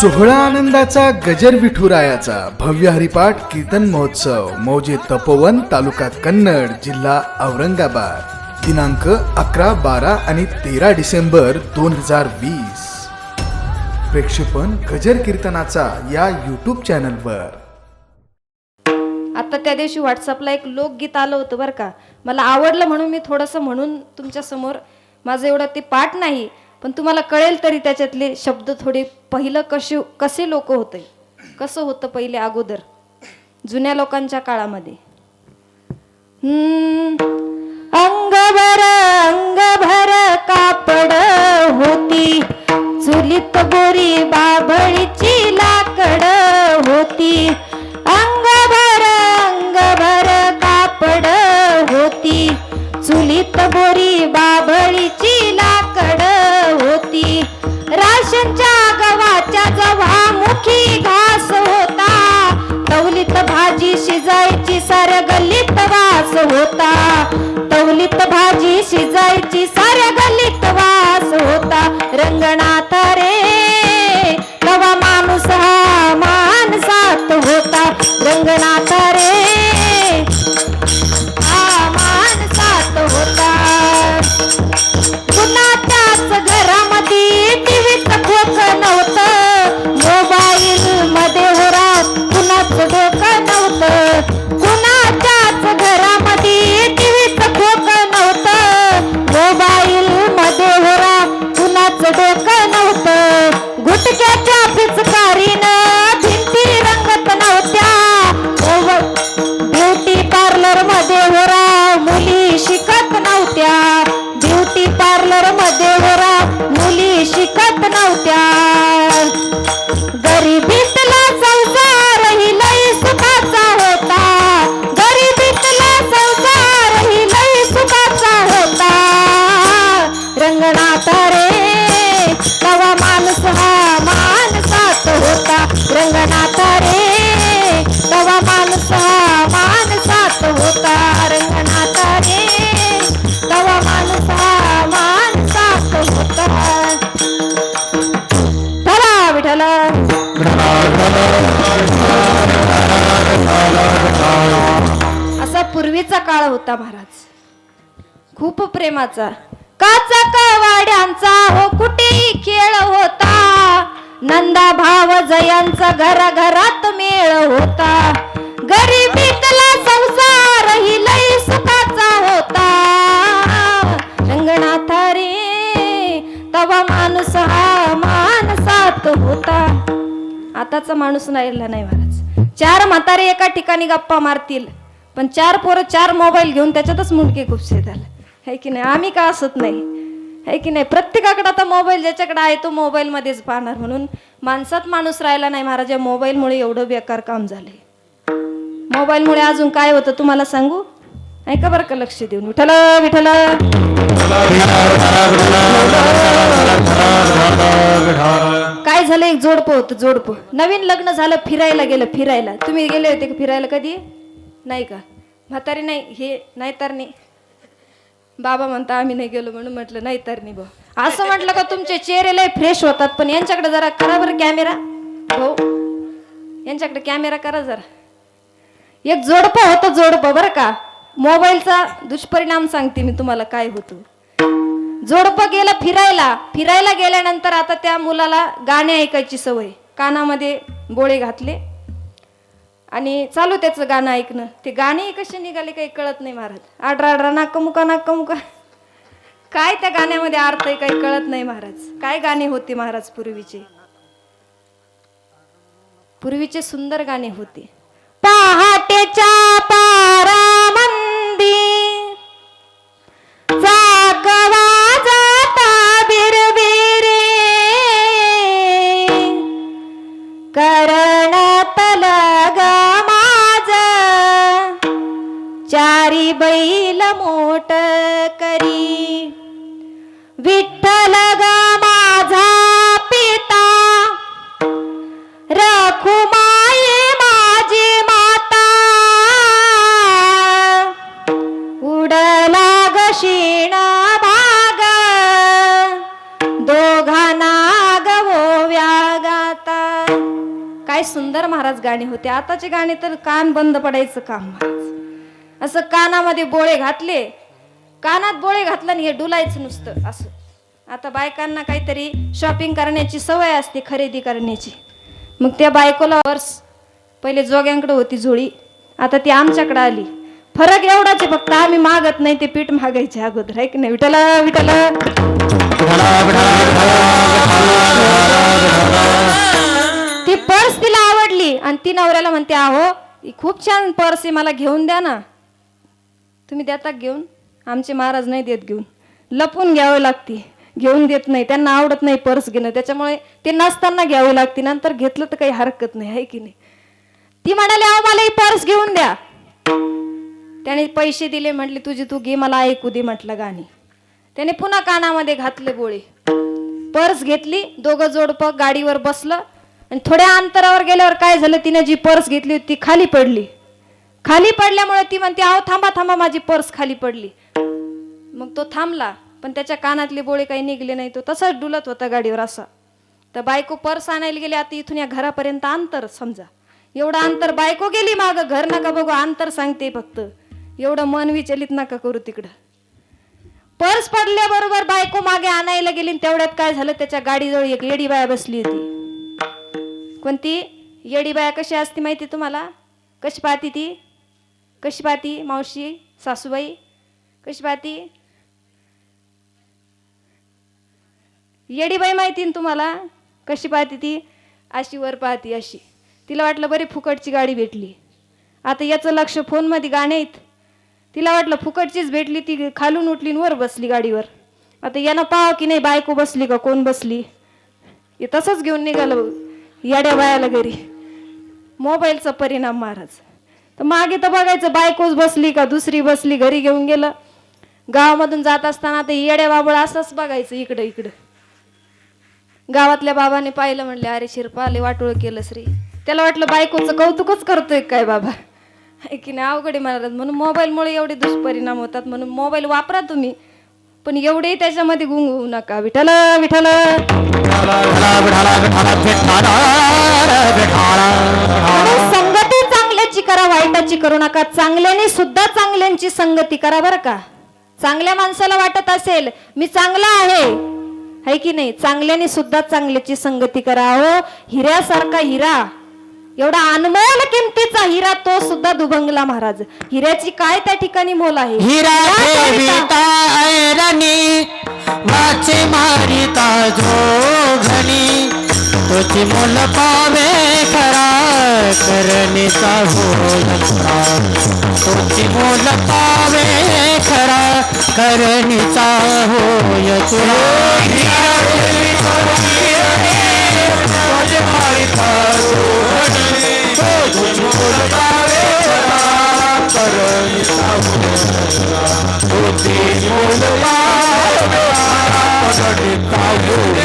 सोहळा आनंदाचा गजर विठुरायाचा. भव्य हरिपाठ कीर्तन महोत्सव. मौजे तपोवन तालुका कन्नड जिल्हा औरंगाबाद. दिनांक अकरा बारा आणि तेरा डिसेंबर दोन हजार वीस. प्रेक्षेपण गजर कीर्तनाचा या यूट्यूब चॅनलवर आता त्या दिवशी व्हॉट्सअपला एक लोकगीत आलं होतं बरं का. मला आवडलं म्हणून मी थोडंसं म्हणून तुमच्यासमोर माझं एवढं ते पाठ नाही पण तुम्हाला कळेल तरी त्याच्यातले शब्द थोडे पहिलं कसे कसे लोक होते? कसं होतं पहिले अगोदर? जुन्या लोकांच्या काळामध्ये. हम्म, अंगभर अंगभर कापड होती. चुलीत बोरी बाभळी মিশে যায় पार्लरमध्ये होरा मुली शिकत नव्हत्या. ब्युटी पार्लरमध्ये होरा मुली शिकत नव्हत्या. गरिबी काळ होता महाराज. खूप प्रेमाचा. काचा वाड्यांचा हो कुठेही खेळ होता. नंदा भाव जयांचा घराघरात मेळ होता. गरिबीतला संसार ही लई सुखाचा होता. रंगनाथ रे तवा माणूस हा माणसात होता. आताचा माणूस राहिला नाही महाराज. चार म्हातारे एका ठिकाणी गप्पा मारतील. पण चार पोरं चार मोबाईल घेऊन त्याच्यातच मुंडके खुपसे झाले. है की नाही? आम्ही का असत नाही? है की नाही? प्रत्येकाकडे आता मोबाईल ज्याच्याकडे आहे तो मोबाईलमध्येच पाहणार. म्हणून माणसात माणूस राहिला नाही महाराज या मोबाईलमुळे एवढं बेकार काम झाले मोबाईलमुळे अजून काय होतं तुम्हाला सांगू? ऐका बरं का लक्ष देऊन. विठल विठल काय झालं एक जोडपं होतं जोडपं. नवीन लग्न झालं फिरायला गेलं फिरायला. तुम्ही गेले होते का फिरायला कधी? नाही का? म्हातारी नाही हे नाही तर नाही. बाबा म्हणता आम्ही नाही गेलो म्हणून म्हटलं नाही तर नाही भाऊ. असं म्हटलं का तुमचे चेहरे लय फ्रेश होतात पण यांच्याकडे जरा करा बरं कॅमेरा भाऊ यांच्याकडे कॅमेरा करा जरा. एक जोडपं होतं जोडपं बरं का? मोबाईलचा दुष्परिणाम सांगते मी तुम्हाला काय होतो. जोडपं गेलं फिरायला. फिरायला गेल्यानंतर आता त्या मुलाला गाणे ऐकायची सवय. कानामध्ये बोळे घातले. आणि चालू त्याचं गाणं ऐकणं. ते गाणे कसे निघाले काही कळत नाही महाराज. आडरा आडरा नाक मुका नाक मुका काय त्या गाण्यामध्ये अर्थ आहे काही कळत नाही महाराज. काय गाणे होते महाराज पूर्वीचे? पूर्वीचे सुंदर गाणे होते. पहाटेच्या पारा मोठ मोट करी. विठ्ठल ग माझा पिता. राखू माये माझी माता. उडला ग दोघा भाग. दोघांना गाता. काय सुंदर महाराज गाणी होते. आताचे गाणी तर कान बंद पडायचं काम. असं कानामध्ये बोळे घातले. कानात बोळे घातलं आणि हे डुलायचं नुसतं असं. आता बायकांना काहीतरी शॉपिंग करण्याची सवय असते खरेदी करण्याची. मग त्या बायकोला वर्ष पहिले जोग्यांकडे होती झोळी. आता ती आमच्याकडे आली. फरक एवढाच आहे फक्त आम्ही मागत नाही ते पीठ मागायचे अगोदर. आहे की नाही विठला विठला ती पर्स तिला आवडली आणि ती नवऱ्याला म्हणते आहो खूप छान पर्स आहे मला घेऊन द्या ना. तुम्ही देता घेऊन? आमचे महाराज नाही देत घेऊन. लपून घ्यावं लागते. घेऊन देत नाही. त्यांना आवडत नाही पर्स घेणं. त्याच्यामुळे ते नसताना घ्यावी लागते. नंतर घेतलं तर काही हरकत नाही. आहे की नाही? ती म्हणाली अहो मला ही पर्स घेऊन द्या. त्याने पैसे दिले. म्हटले तुझी तू घे मला ऐकू दे म्हटलं गाणी. त्याने पुन्हा कानामध्ये घातले गोळे. पर्स घेतली. दोघं जोडपं गाडीवर बसलं. आणि थोड्या अंतरावर गेल्यावर काय झालं? तिने जी पर्स घेतली होती ती खाली पडली. खाली पडल्यामुळे ती म्हणते अहो थांबा थांबा माझी पर्स खाली पडली. मग तो थांबला पण त्याच्या कानातले बोळे काही निघले नाही. तो तसाच डुलत होता गाडीवर असा. तर बायको पर्स आणायला गेली आता इथून या घरापर्यंत अंतर समजा. एवढं अंतर बायको गेली माग घर नका बघू अंतर सांगते फक्त. एवढं मन विचलित नका करू तिकडं. पर्स पडल्याबरोबर बायको मागे आणायला गेली आणि तेवढ्यात काय झालं त्याच्या गाडीजवळ एक येडी बाया बसली होती. कोणती? येडी बाया कशी असते माहिती तुम्हाला? कशी पाहती ती? कशी पाहती मावशी सासूबाई? कशी पाहती? येडीबाई माहिती ना तुम्हाला? कशी पाहती ती? अशी वर पाहती अशी. तिला वाटलं बरी फुकटची गाडी भेटली. आता याचं लक्ष फोनमध्ये गाणे आहेत तिला वाटलं फुकटचीच भेटली ती खालून उठली वर बसली गाडीवर. आता यानं पाहा की नाही बायको बसली का कोण बसली? हे तसंच घेऊन निघालं येड्या बायाला घरी. मोबाईलचा परिणाम महाराज. तर मागे तर बघायचं बायकोच बसली का दुसरी बसली घरी घेऊन गेलं गावामधून जात असताना ते येड्या बाबळ असंच बघायचं इकडं इकडं गावातल्या बाबाने पाहिलं म्हणले अरे शिरपाले वाटोळ केलं श्री त्याला वाटलं बायकोचं कौतुकच करतोय काय बाबा की नाही अवघडे महाराज म्हणून मोबाईलमुळे एवढे दुष्परिणाम होतात म्हणून मोबाईल वापरा तुम्ही पण एवढेही त्याच्यामध्ये गुंग होऊ नका विठाल विठाल वाईटाची करू नका. चांगल्याने सुद्धा चांगल्यांची संगती करा बरं का. चांगल्या माणसाला वाटत असेल मी चांगला आहे. है की नाही? चांगल्याने सुद्धा चांगल्याची संगती करा हो. हिऱ्यासारखा हिरा. एवढा अनमोल किमतीचा हिरा तो सुद्धा दुभंगला महाराज. हिऱ्याची काय त्या ठिकाणी मोल आहे? हिरा ऐरणी वाचे करणे जो घणी तोची पावे खरा करणीचा होय तुला. तोची पावे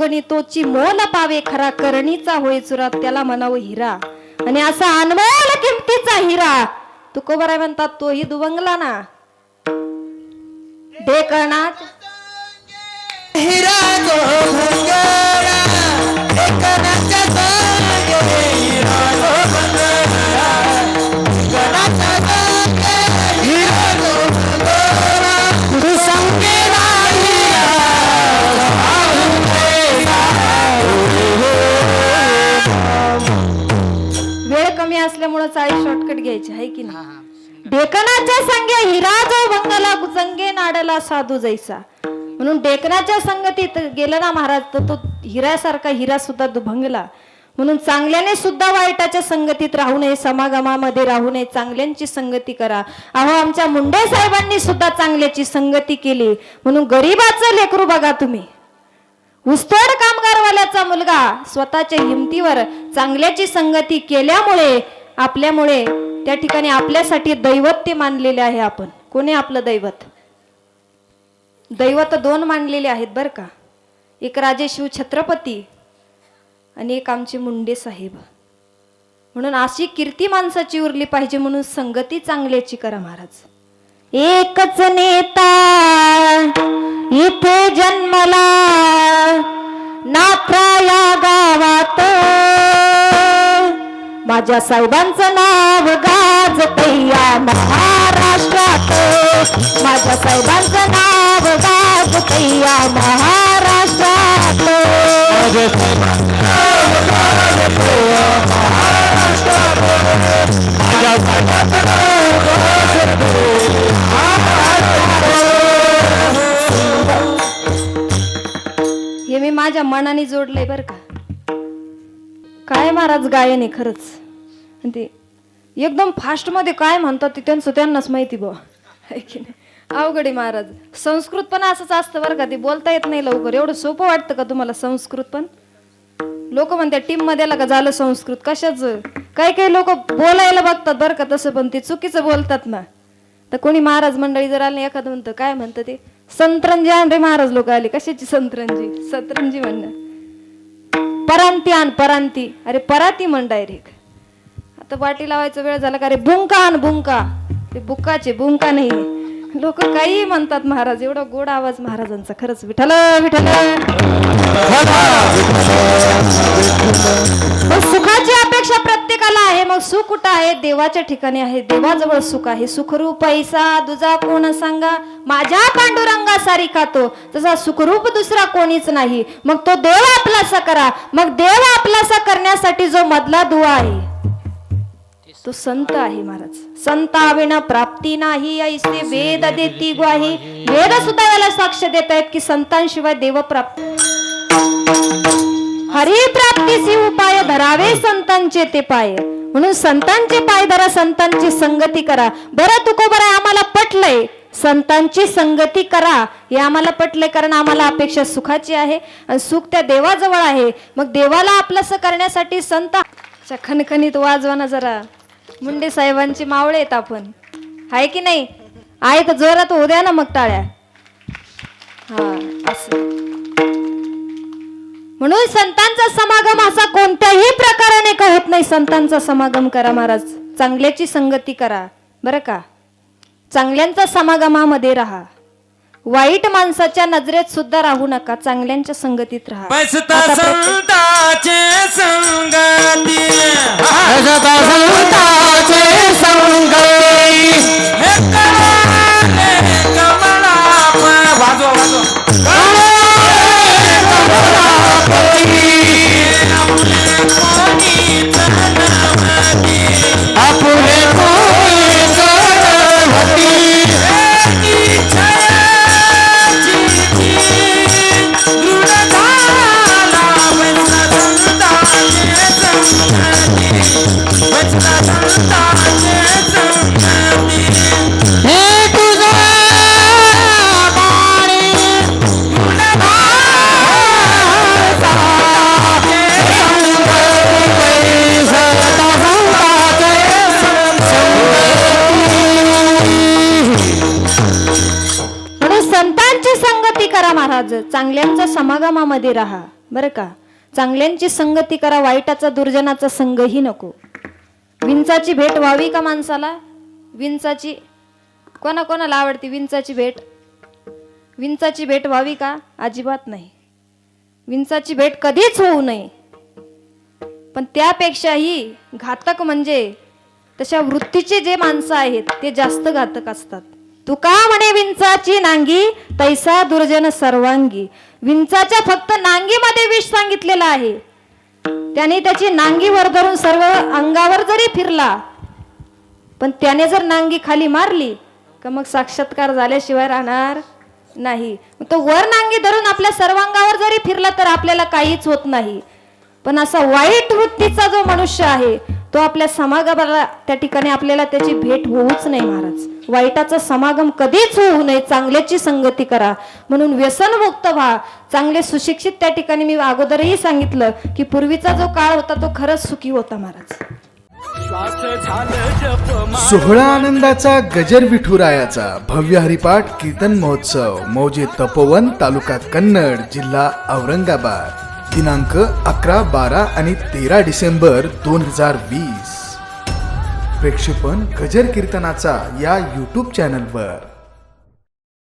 जोगणी तोची मोल पावे खरा करणीचा होय चुरा त्याला म्हणावं हिरा. आणि असा अनमोल किमतीचा हिरा. तुकोबराय म्हणतात तोही दुबंगला ना. दे कर्णात. हिरा डेकणाच्या संगे हिरा जो भंगला संगे नाडला साधू जैसा. म्हणून डेकणाच्या संगतीत गेलं ना महाराज तर तो हिऱ्यासारखा हिरा सुद्धा भंगला म्हणून चांगल्याने सुद्धा वाईटाच्या संगतीत राहू नये समागमामध्ये राहू नये चांगल्यांची संगती करा. अहो आमच्या मुंडे साहेबांनी सुद्धा चांगल्याची संगती केली. म्हणून गरीबाचं लेकरू बघा तुम्ही. उस्तोड कामगारवाल्याचा मुलगा स्वतःच्या हिमतीवर चांगल्याची संगती केल्यामुळे आपल्यामुळे त्या ठिकाणी आपल्यासाठी दैवत मानलेले आहे आपण. कोणी आपलं दैवत? दैवत दोन मानलेले आहेत बरं का. एक राजे शिव छत्रपती आणि एक आमचे मुंडे साहेब. म्हणून अशी कीर्ती माणसाची उरली पाहिजे म्हणून संगती चांगल्याची करा महाराज. एकच नेता इथे जन्मला नात्रा या गावात. माझ्या साहेबांचं नाव गाजतया महाराष्ट्रात. माझ्या साहेबांचं नाव गाजतया महाराष्ट्रात. हे मी माझ्या मनाने जोडलंय बर का. काय महाराज गायन आहे खरंच? आणि ते एकदम फास्टमध्ये काय म्हणतात ते त्यांचं त्यांनाच माहिती बा की नाही? अवघड आहे महाराज. संस्कृत पण असंच असतं बरं का ते बोलता येत नाही लवकर. एवढं सोपं वाटतं का तुम्हाला संस्कृत पण? लोक म्हणतात टीममध्ये का झालं संस्कृत? कशाच? काही काही लोक बोलायला बघतात बरं का तसं पण ते चुकीचं बोलतात ना. तर कोणी महाराज मंडळी जर आले एखादं म्हणतं काय म्हणतं ते? संतरंजी आण रे महाराज लोक आले. कशाची संतरंजी? सतरंजी म्हणणं. परांती आण परांती. अरे पराती म्हण डायरेक्ट आता पाठी लावायचा वेळ झाला का अरे बुंका आण बुंका. ते बुकाचे बुंका नाही. लोक काही म्हणतात महाराज एवढा गोड आवाज महाराजांचा खरंच विठल विठल मग सुखाची अपेक्षा प्रत्येकाला आहे. मग सुख कुठं आहे? देवाच्या ठिकाणी आहे. देवाजवळ सुख आहे. सुखरूप पैसा दुजा कोण सांगा? माझ्या पांडुरंगा सारी खातो तसा सुखरूप दुसरा कोणीच नाही. मग तो देव आपलासा करा. मग देव आपलासा करण्यासाठी जो मधला दुवा आहे तो संत आहे महाराज. संताविना प्राप्ती नाही ऐसे वेद देती ग्वाही. वेद सुद्धा याला साक्ष देत आहेत की संतांशिवाय देव प्राप्त हरी प्राप्तीसी उपाय धरावे संतांचे ते पाय. म्हणून संतांचे पाय धरा संतांची संगती करा. बरं तुको बरं आम्हाला पटलंय. संतांची संगती करा. हे आम्हाला पटलंय कारण आम्हाला अपेक्षा सुखाची आहे आणि सुख त्या देवाजवळ आहे. मग देवाला आपलंसं करण्यासाठी संत खणखणीत वाजवा ना जरा. मुंडे साहेबांची मावळे आहेत आपण. आहे की नाही? आहे तर जोरात होऊ द्या ना मग टाळ्या. हा असं. म्हणून संतांचा समागम असा कोणत्याही प्रकाराने का होत नाही? संतांचा समागम करा महाराज. चांगल्याची संगती करा. बरं का? चांगल्यांच्या समागमामध्ये राहा. वाईट माणसाच्या नजरेत सुद्धा राहू नका. चांगल्यांच्या संगतीत राहा. बसता आता प्रत्येक- संताचे संगती. महाराज. चांगल्यांच्या समागमामध्ये राहा. बरं का? चांगल्यांची संगती करा वाईटाचा दुर्जनाचा संगही नको. विंचाची भेट व्हावी का माणसाला? विंचाची कोणा कोणाला आवडते विंचाची भेट? विंचाची भेट व्हावी का? अजिबात नाही. विंचाची भेट कधीच होऊ नये. पण त्यापेक्षाही घातक म्हणजे तशा वृत्तीचे जे माणसं आहेत ते जास्त घातक असतात. तू का म्हणे विंचाची नांगी तैसा दुर्जन सर्वांगी. विंचाच्या फक्त नांगीमध्ये विष सांगितलेलं आहे. त्याने त्याची नांगी वर धरून सर्व अंगावर जरी फिरला पण त्याने जर नांगी खाली मारली का मग साक्षात्कार झाल्याशिवाय राहणार नाही. तो वर नांगी धरून आपल्या सर्वांगावर जरी फिरला तर आपल्याला काहीच होत नाही. पण असा वाईट वृत्तीचा जो मनुष्य आहे तो आपल्या समागमाला त्या ठिकाणी आपल्याला त्याची भेट होऊच नाही महाराज. वाईटाचा समागम कधीच होऊ नये चांगल्याची संगती करा. म्हणून व्यसनमुक्त व्हा. चांगले सुशिक्षित त्या ठिकाणी मी अगोदरही सांगितलं की पूर्वीचा जो काळ होता तो खरंच सुखी होता महाराज. सोहळा आनंदाचा गजर विठुरायाचा. भव्य हरिपाठ कीर्तन महोत्सव. मौजे तपोवन तालुका कन्नड जिल्हा औरंगाबाद. दिनांक अकरा बारा आणि तेरा डिसेंबर दोन हजार वीस. प्रेक्षेपण गजर कीर्तनाचा या यूट्यूब चॅनलवर